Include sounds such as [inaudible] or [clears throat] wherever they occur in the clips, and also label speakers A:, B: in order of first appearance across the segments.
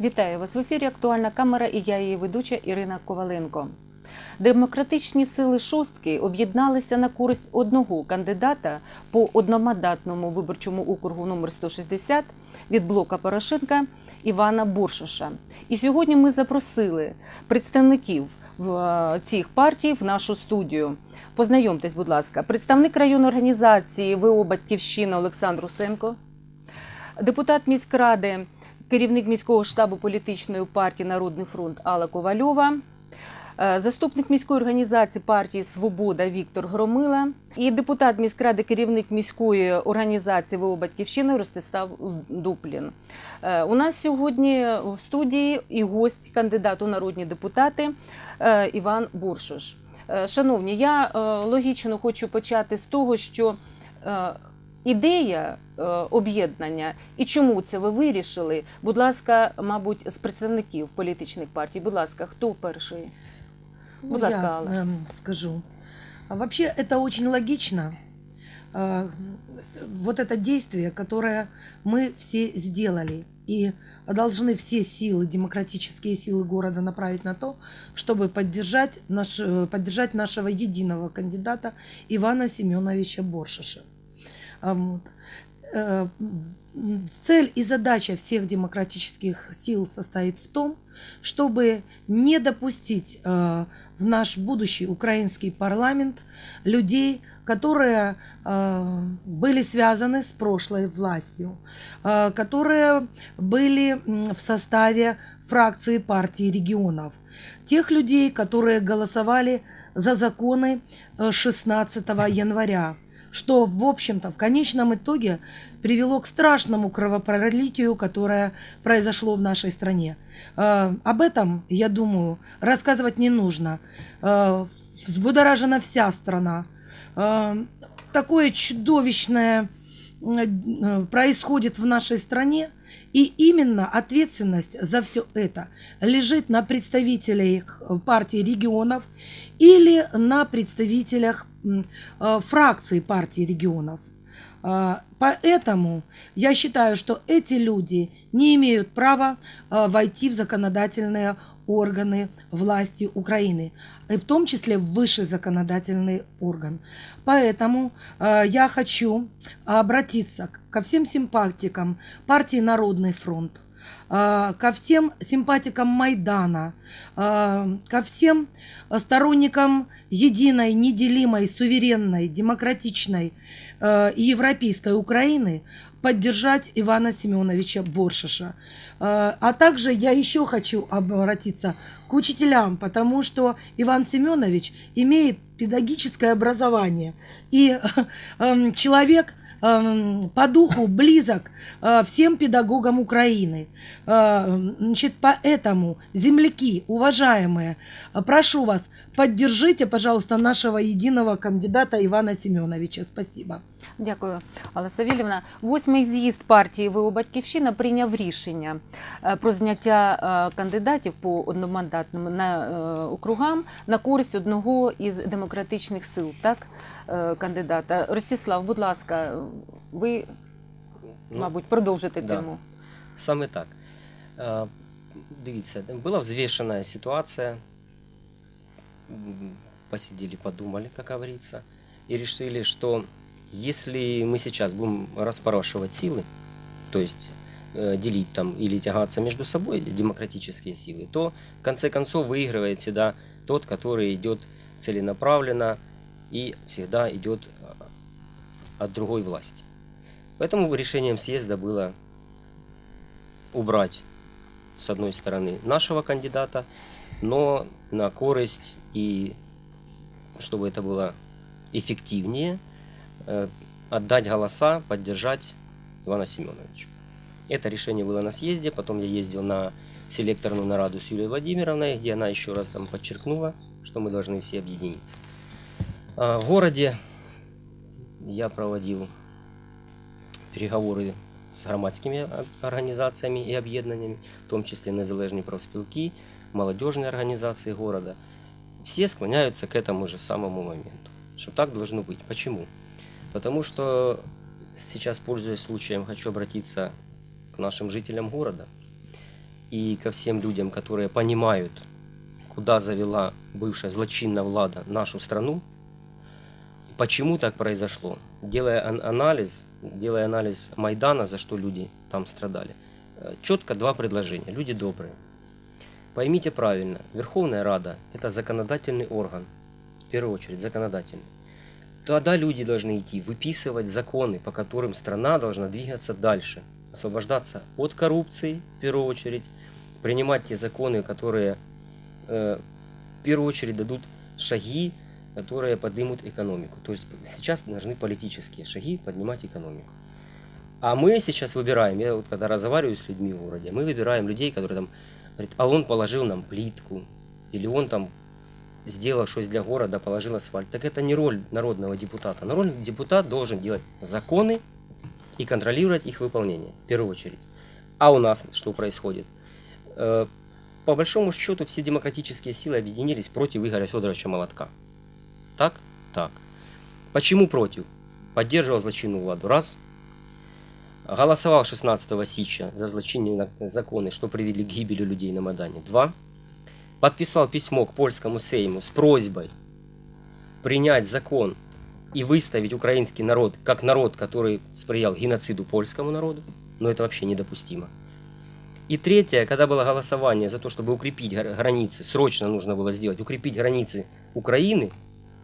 A: Вітаю вас в ефірі. Актуальна камера і я її ведуча Ірина Коваленко. Демократичні сили шостки об'єдналися на користь одного кандидата по одномандатному виборчому округу номер 160 від блока Порошенка Івана Боршаша. І сьогодні ми запросили представників е, цих партій в нашу студію. Познайомтесь, будь ласка, представник районної організації ВО Батьківщина Олександр Русенко, депутат міськради, керівник міського штабу політичної партії Народний фронт Алла Ковальова, е, заступник міської організації партії Свобода Віктор Громила і депутат міськради, керівник міської організації ВО Батьківщина Ростислав Дуплін. Е, У нас сьогодні в студії і гость, кандидат у народні депутати е, Іван Буршош. Е, Шановні, я логічно хочу почати з того, що ідея е, об'єднання і чому це ви вирішили? Будь ласка, мабуть, з представників політичних партій. Будь ласка, хто перший?
B: Ну,
A: Будь ласка,
B: я
A: Алла.
B: эм, скажу. А Вообще это очень логично. А, Вот это действие, которое мы все сделали. И должны все силы, демократические силы города направить на то, чтобы поддержать, наш, э, поддержать нашего единого кандидата Ивана Семеновича Боршиша. А. Э, Цель и задача всех демократических сил состоит в том, чтобы не допустить э, в наш будущий украинский парламент людей, которые э, были связаны с прошлой властью, которые были в составе фракции партии регионов, тех людей, которые голосовали за законы э, 16 января, что, в общем-то, в конечном итоге привело к страшному кровопролитию, которое произошло в нашей стране. Э, Об этом, я думаю, рассказывать не нужно. Э, Взбудоражена вся страна. Э, Такое чудовищное происходит в нашей стране, и именно ответственность за все это лежит на представителей партии регионов или на представителях э, фракций партии регионов. А, Поэтому я считаю, что эти люди не имеют права э, войти в законодательные органы власти Украины, и в том числе высший законодательный орган. Поэтому э, я хочу обратиться ко всем симпатикам партии Народный фронт, э, ко всем симпатикам Майдана, э, ко всем сторонникам единой, неделимой, суверенной, демократичной э, и европейской Украины поддержать Ивана Семеновича Боршиша. Э, А также я еще хочу обратиться к учителям, потому что Иван Семенович имеет педагогическое образование. И эм, человек эм, по духу близок э, всем педагогам Украины. Э, Значит, поэтому, земляки, уважаемые, э, прошу вас, поддержите, пожалуйста, нашего единого кандидата Ивана Семеновича. Спасибо.
A: Дякую, Алла Савільівна. Восьмий з'їзд партії ВО Батьківщина прийняв рішення е, про зняття е, кандидатів по одномандатним на е, округам на користь одного із демократичних сил, так, кандидата. Ростислав, будь ласка, ви,
C: Ну,
A: мабуть, продовжите
C: да.
A: тему.
C: Саме так. Дивіться, була взвешенная ситуация. Посидели, подумали, как говорится, и решили, что если мы сейчас будем распорошивать силы, то есть э, делить там или тягаться между собой демократические силы, то в конце концов выигрывает всегда тот, который идет целенаправленно и всегда идет э, от другой власти. Поэтому решением съезда было убрать с одной стороны нашего кандидата, но на корысть и чтобы это было эффективнее, э, отдать голоса, поддержать Ивана Семеновича. Это решение было на съезде, потом я ездил на селекторную нараду с Юлией Владимировной, где она еще раз там подчеркнула, что мы должны все объединиться. А, В городе я проводил переговоры з громадськими а- організаціями і об'єднаннями, в тому числі незалежні профспілки, молодіжні організації города. все склоняются к этому же самому моменту, что так должно быть. Почему? Потому что сейчас, пользуясь случаем, хочу обратиться к нашим жителям города и ко всем людям, которые понимают, куда завела бывшая злочинная влада нашу страну, почему так произошло. Делая ан- анализ, делая анализ Майдана, за что люди там страдали, э, четко два предложения. Люди добрые. Поймите правильно, Верховная Рада – это законодательный орган, в первую очередь законодательный. Тогда люди должны идти, выписывать законы, по которым страна должна двигаться дальше, освобождаться от коррупции, в первую очередь, принимать те законы, которые э, в первую очередь дадут шаги, которые поднимут экономику. То есть сейчас нужны политические шаги поднимать экономику. А мы сейчас выбираем, я вот когда разговариваю с людьми в городе, мы выбираем людей, которые там а он положил нам плитку, или он там сделал что-то для города, положил асфальт. Так это не роль народного депутата. Народный депутат должен делать законы и контролировать их выполнение, в первую очередь. А у нас что происходит? Э, По большому счету все демократические силы объединились против Игоря Федоровича Молотка. Так? Так. Почему против? Поддерживал злочинную владу. Раз. Голосовал 16 січня за злочинные законы, что привели к гибели людей на Майдане. Два. Подписал письмо к польскому сейму с просьбой принять закон и выставить украинский народ как народ, который сприял геноциду польскому народу. Но это вообще недопустимо. И третье, когда было голосование за то, чтобы укрепить гра- границы, срочно нужно было сделать, укрепить границы Украины,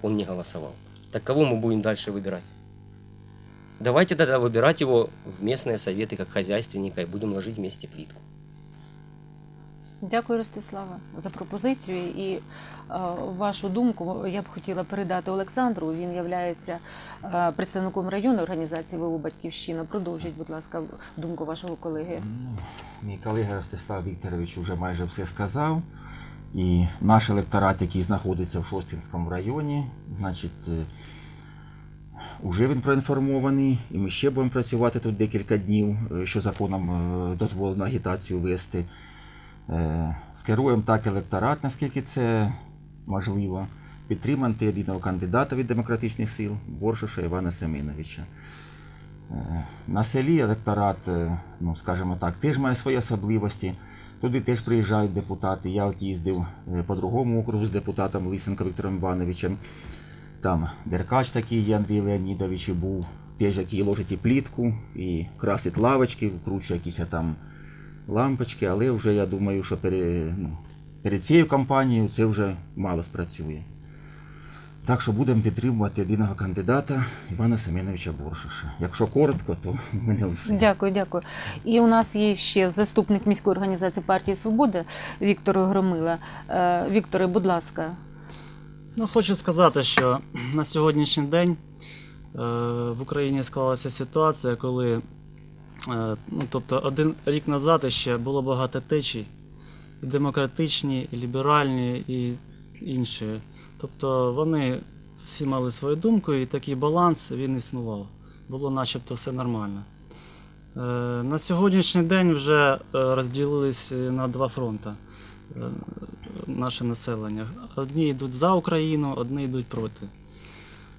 C: он не голосовал. Так кого мы будем дальше выбирать? Давайте тогда выбирать его в местные советы как хозяйственника и будем ложить вместе плитку.
A: Дякую, Ростислава, за пропозицію. І е, вашу думку я б хотіла передати Олександру. Він є представником районної організації ВО Батьківщина. Продовжіть, будь ласка, думку вашого колеги.
D: Ну, Мій колега Ростислав Вікторович вже майже все сказав. І наш електорат, який знаходиться в Шостинському районі, значить, е, уже він проінформований, і ми ще будемо працювати тут декілька днів, е, що законом е, дозволено агітацію вести. Е, Скеруємо так електорат, наскільки це можливо. Підтримати єдиного кандидата від демократичних сил Боршуша Івана Семеновича. На селі електорат, ну скажімо так, теж має свої особливості. Туди теж приїжджають депутати. Я от їздив по другому округу з депутатом Лисенко Віктором Івановичем. Там Деркач такий є Андрій Леонідович і був, теж який ложить і плітку, і красить лавочки, вкручує якісь там лампочки, але вже я думаю, що пере, ну, перед цією кампанією це вже мало спрацює. Так що будемо підтримувати єдиного кандидата Івана Семеновича Боршуша. Якщо коротко, то мене все.
A: Дякую, дякую. І у нас є ще заступник міської організації партії Свобода Віктор Громила. Е, Вікторе, будь ласка.
E: Ну, хочу сказати, що [clears throat] на сьогоднішній день е, в Україні склалася ситуація, коли, е, ну, тобто, один рік назад ще було багато течій, демократичні, ліберальні, і інші. Тобто вони всі мали свою думку, і такий баланс він існував. Було начебто все нормально. Е, На сьогоднішній день вже розділились на два фронти наше населення. Одні йдуть за Україну, одні йдуть проти.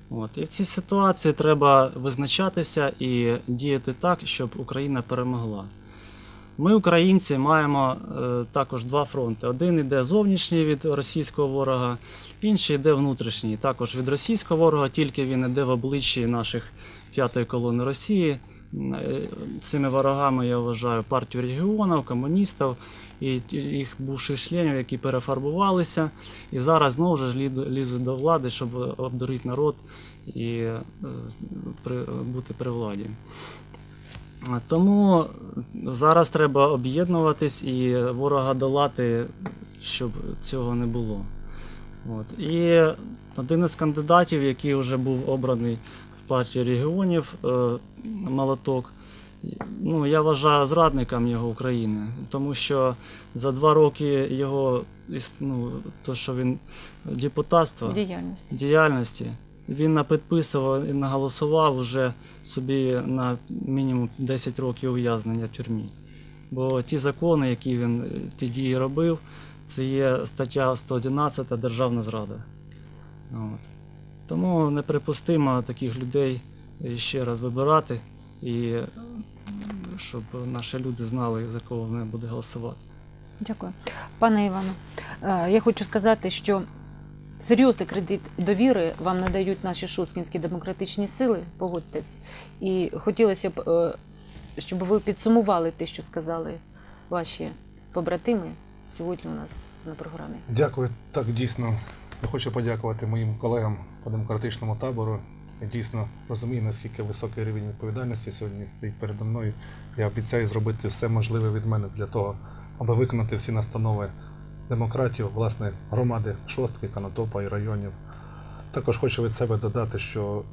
E: От. І в цій ситуації треба визначатися і діяти так, щоб Україна перемогла. Ми, українці, маємо е, також два фронти. Один йде зовнішній від російського ворога, інший йде внутрішній, також від російського ворога, тільки він йде в обличчі наших п'ятої колони Росії. Цими ворогами я вважаю партію регіонів, комуністів і їх бувших членів, які перефарбувалися, і зараз знову ж лізуть до влади, щоб обдурити народ і е, бути при владі. Тому зараз треба об'єднуватись і ворога долати, щоб цього не було. От. І один із кандидатів, який вже був обраний партії регіонів, е, Молоток, ну, я вважаю зрадником його України, тому що за два роки його ну, то, що він депутатство
A: Діяльність.
E: діяльності, він напідписував і наголосував уже собі на мінімум 10 років ув'язнення в тюрмі. Бо ті закони, які він ті дії робив, це є стаття 111 Державна зрада. От. Тому неприпустимо таких людей е, ще раз вибирати, і е, щоб наші люди знали, за кого вони будуть голосувати.
A: Дякую. Пане Іване, е, я хочу сказати, що серйозний кредит довіри вам надають наші шосткінські демократичні сили, погодьтесь. І хотілося б, щоб ви підсумували те, що сказали ваші побратими сьогодні у нас на програмі.
F: Дякую. Так, дійсно. Я хочу подякувати моїм колегам по демократичному табору. Я дійсно розумію, наскільки високий рівень відповідальності сьогодні стоїть передо мною. Я обіцяю зробити все можливе від мене для того, аби виконати всі настанови демократів, власне, громади шостки, Канатопа і районів. Також хочу від себе додати, що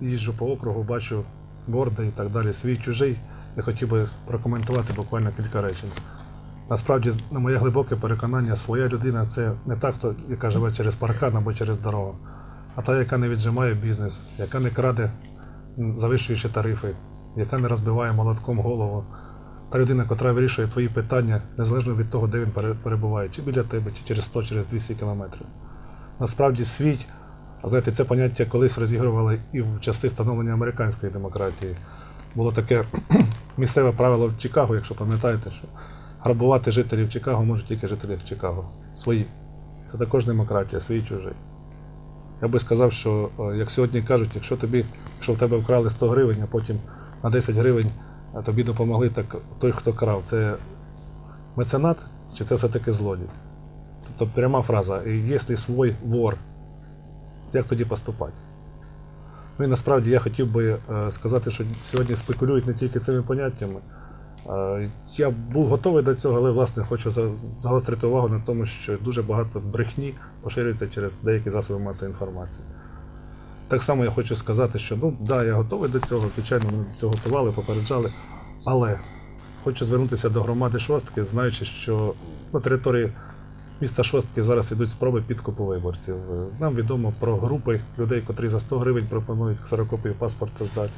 F: їжджу по округу, бачу борди і так далі, свій чужий. Я хотів би прокоментувати буквально кілька речень. Насправді, на моє глибоке переконання, своя людина це не та, хто, яка живе через паркан або через дорогу, а та, яка не віджимає бізнес, яка не краде, завищуючи тарифи, яка не розбиває молотком голову. Та людина, яка вирішує твої питання, незалежно від того, де він перебуває, чи біля тебе, чи через 100, через 200 кілометрів. Насправді свій, а знаєте, це поняття колись розігрували і в часи становлення американської демократії. Було таке [clears throat] місцеве правило в Чикаго, якщо пам'ятаєте, що грабувати жителів Чикаго можуть тільки жителі Чикаго. Свої. Це також демократія, свій чужий. Я би сказав, що е, як сьогодні кажуть, якщо тобі, якщо в тебе вкрали 100 гривень, а потім на 10 гривень а тобі допомогли, так той, хто крав, це меценат чи це все-таки злодій? Тобто пряма фраза, якщо свій вор, як тоді поступати? Ну і насправді я хотів би е, сказати, що сьогодні спекулюють не тільки цими поняттями. Е, Я був готовий до цього, але власне хочу загострити увагу на тому, що дуже багато брехні поширюється через деякі засоби масової інформації. Так само я хочу сказати, що ну да, я готовий до цього, звичайно, мене до цього готували, попереджали. Але хочу звернутися до громади Шостки, знаючи, що на території міста Шостки зараз йдуть спроби підкупу виборців. Е, Нам відомо про групи людей, котрі за 100 гривень пропонують ксерокопію паспорта здати,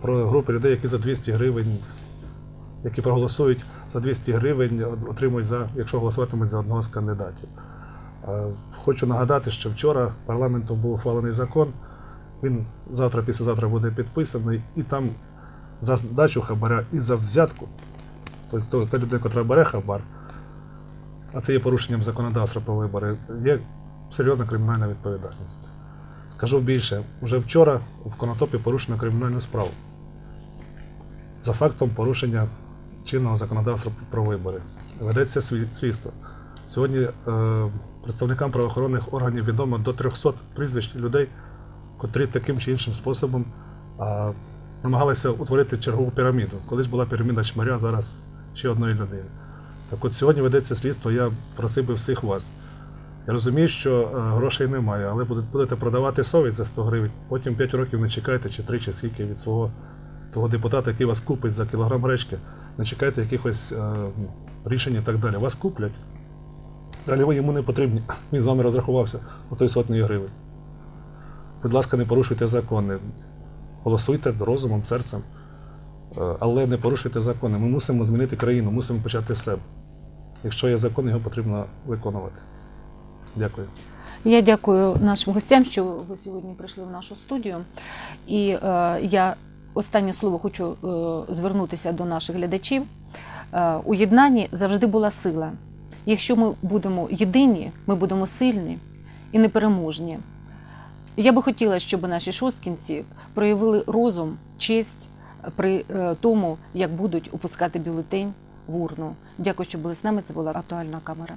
F: про групи людей, які за 200 гривень які проголосують за 200 гривень, отримують за, якщо голосуватимуть за одного з кандидатів. Хочу нагадати, що вчора парламентом був ухвалений закон. Він завтра, післязавтра буде підписаний, і там за здачу хабаря і за взятку, тобто та людина, яка бере хабар, а це є порушенням законодавства про вибори, є серйозна кримінальна відповідальність. Скажу більше, вже вчора в Конотопі порушено кримінальну справу за фактом порушення чинного законодавства про вибори. Ведеться сві- слідство. Сьогодні е, представникам правоохоронних органів відомо до 300 прізвищ людей, котрі таким чи іншим способом е, намагалися утворити чергову піраміду. Колись була піраміда Чмаря, зараз ще одної людини. Так от сьогодні ведеться слідство, я просив би всіх вас. Я розумію, що е, грошей немає, але будете продавати совість за 100 гривень, потім 5 років не чекайте, чи 3, чи скільки від свого того депутата, який вас купить за кілограм гречки, не чекайте якихось е, рішень і так далі. Вас куплять. Далі ви йому не потрібні. Він з вами розрахувався у той сотні гривень. Будь ласка, не порушуйте закони. Голосуйте розумом, серцем. Е, Але не порушуйте закони. Ми мусимо змінити країну, мусимо почати з себе. Якщо є закон, його потрібно виконувати. Дякую.
A: Я дякую нашим гостям, що ви сьогодні прийшли в нашу студію. І е, я останнє слово хочу е, звернутися до наших глядачів. Е, у єднанні завжди була сила. Якщо ми будемо єдині, ми будемо сильні і непереможні. Я би хотіла, щоб наші шосткінці проявили розум, честь при е, тому, як будуть опускати бюлетень в урну. Дякую, що були з нами. Це була актуальна камера.